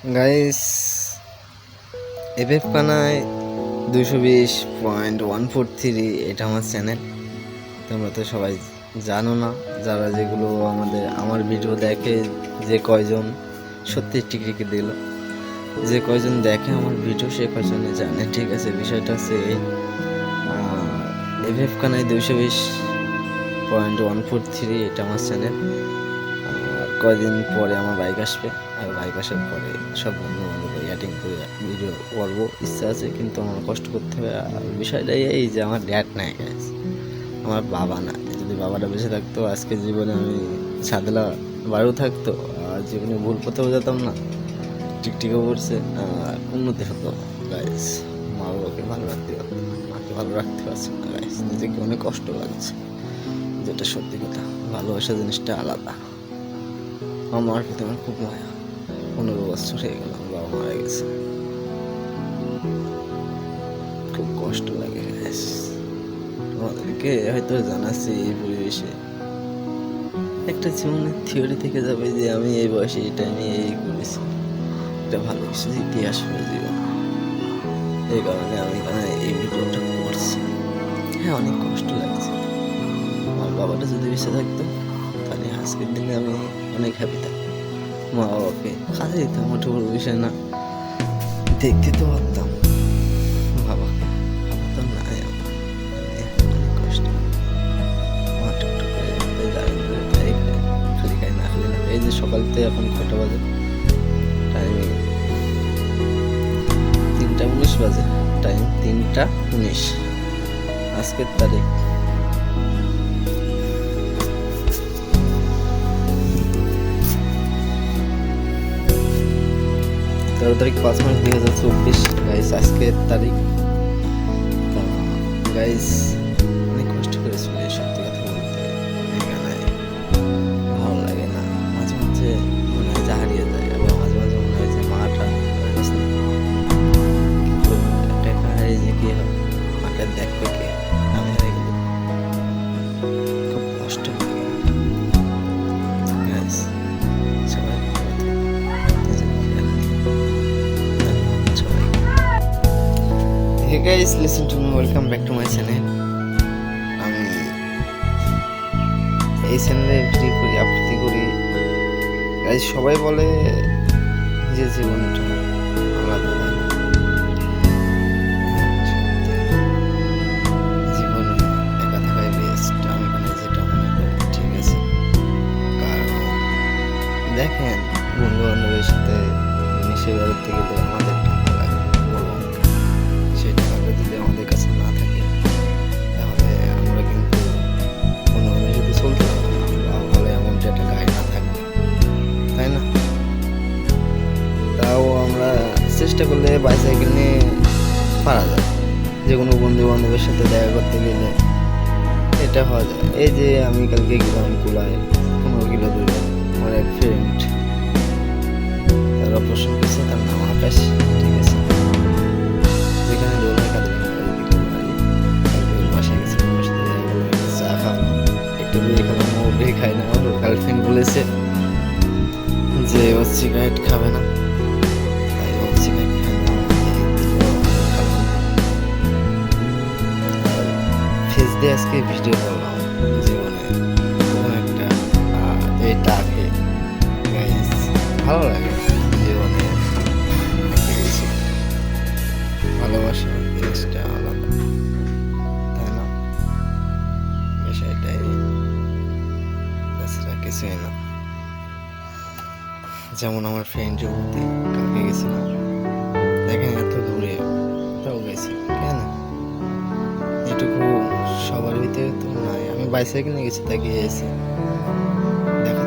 Guys FF কানায় দুশো বিশ পয়েন্ট ওয়ান ফোর থ্রি, এটা আমার চ্যানেল। তোমরা তো সবাই জানো না, যারা যেগুলো আমাদের, আমার ভিডিও দেখে যে কয়জন সত্যি টিকটিকি দিল, যে কয়জন দেখে আমার ভিডিও সে কয়জনে জানে। ঠিক আছে, বিষয়টা হচ্ছে এফএফ কানায় দুশো বিশ পয়েন্ট ওয়ান ফোর থ্রি, এটা আমার চ্যানেল। কয়দিন পরে আমার বাইক আসবে, আর বাইক আসার পরে সব বন্ধু বান্ধব ইয়াটিং করে ভিডিও করব, ইচ্ছা আছে কিন্তু আমার কষ্ট করতে হবে, আর বিষয়টা এই যে আমার ড্যাড নাই গ্যাস আমার বাবা না যদি বাবাটা বেঁচে থাকতো, আজকে জীবনে আমি সাদলা বাড়িও থাকতো, আর জীবনে ভুল পথেও যেতাম না, টিকটিকও পড়ছে, আর উন্নতি হতো গাইস মা বাবাকে ভালো রাখতে পারতো মাকে ভালো রাখতে পারছে না গাইস নিজেকে অনেক কষ্ট লাগছে। যেটা সত্যি কথা, ভালোবাসা জিনিসটা আলাদা। আমার প্রতি আমার খুব মায়া পনেরো বছর হয়ে গেল, আমার বাবা মারা গেছে। খুব কষ্ট লাগে। তোমাদেরকে হয়তো জানাচ্ছি এই পরিবেশে। একটা জীবনের থিওরি থেকে যাবে যে আমি এই বয়সে এই টাইমে এই করেছি। এটা ভালো কিছু ইতিহাস হয়ে জীবন এই কারণে আমি এখানে এই ভিডিওটা করছি। হ্যাঁ অনেক কষ্ট লাগছে। আমার বাবাটা যদি বেঁচে থাকতো, তাহলে আজকের দিনে আমি অনেক হ্যাপি থাকতাম মা বাবাকে কাজে দিতাম ওটা বড় বিষয় না। দেখতে তো পারতাম। বাবা তো মা না না এই যে সকাল থেকে এখন কটা বাজে? টাইম তিনটা উনিশ বাজে। টাইম তিনটা উনিশ। আজকের তারিখ। তেরো তারিখ পাঁচ মাস দুই হাজার চব্বিশ। গাইস আজকের তারিখ। Guys guys listen to me welcome back to my channel আমি এই চ্যানেলে ভিডিও করি আবৃত্তি করি। গাইস সবাই বলে যে জীবনটা আলাদা মনে দেখেন বন্ধু বান্ধবের সাথে মিশে বেড়াতে গেলে আমাদের চেষ্টা করলে বাইসাইকেল নিয়ে পারা যায়। যে কোনো বন্ধু বান্ধবের সাথে দেখা করতে গেলে এটা হওয়া যায়। এই যে আমি কালকে গেলাম কুলায়, পনেরো কিলো দূরে, আমার এক ফ্রেন্ড তার অপারেশন করছে, তার নাম আকাশ, ঠিক আছে? যেখানে চা একটু না গার্লফ্রেন্ড বলেছে যে ও সিগারেট খাবে না। দিয়ে আজকে ভিডিও করলাম জীবনে কোনো একটা এটা আগে ভালো লাগে জীবনে কিছু ভালোবাসা, জিনিসটা আলাদা। তাই না? বিষয়টাই তাছাড়া কিছুই না। যেমন আমার ফ্রেন্ড যুবতী, কালকে গেছিলাম দেখেন এত দূরে, তাও গেছি কেন? এটুকু সবার ভিতরে তো নাই। আমি বাইসাইকেল নিয়ে গেছি তাকে এসে। দেখাতে